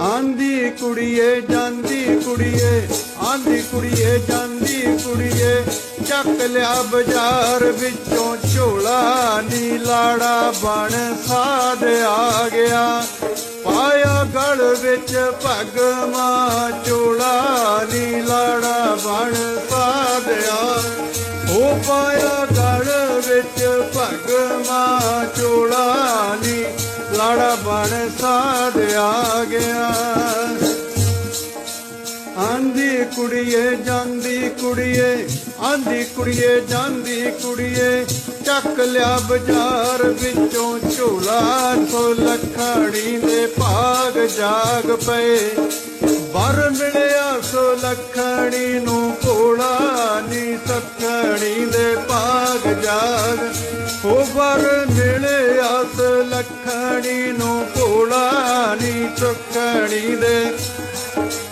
ਆਂਦੀ ਕੁੜੀਏ, ਜਾਂਦੀ ਕੁੜੀਏ, ਆਂਦੀ ਕੁੜੀਏ, ਜਾਂਦੀ ਕੁੜੀਏ, ਚੱਕ ਲਿਆ ਬਾਜ਼ਾਰ ਵਿੱਚੋਂ ਝੋਲਾ ਨੀ ਲਾੜਾ ਬਣ ਸਾਧ ਆ ਗਿਆ। ਪਾਇਆ ਗਲ ਵਿੱਚ ਭਗਵਾ ਚੋਲਾ ਨੀ ਲਾੜਾ ਬਣ ਸਾਧਿਆ ਉਹ ਪਾਇਆ ਗਲ ਵਿੱਚ ਭਗਵਾ ਚੋਲਾ ਨੀ ਲਾੜਾ ਬਣ ਸਾਧਿਆ ਗਿਆ। ਆਂਦੀ ਕੁੜੀਏ, ਜਾਂਦੀ ਕੁੜੀਏ, ਆਂਦੀ ਕੁੜੀਏ, ਜਾਂਦੀ ਕੁੜੀਏ, ਚੱਕ ਲਿਆ ਬਾਜ਼ਾਰ ਵਿੱਚੋਂ ਝੋਲਾ ਸੋ ਲੱਖੜੀ ਦੇ ਭਾਗ ਜਾਗ ਪਏ। ਬਰ ਮਿਲਿਆ ਸੋ ਲੱਖੜੀ ਨੂੰ ਕੋਲਾ ਨੀ ਸਖਣੀ ਦੇ ਭਾਗ ਜਾਗ। ਹੋ ਬਰ ਮਿਲਿਆ ਸੋ ਲੱਖੜੀ ਨੂੰ ਕੋਲਾ ਨੀ ਸਖਣੀ ਦੇ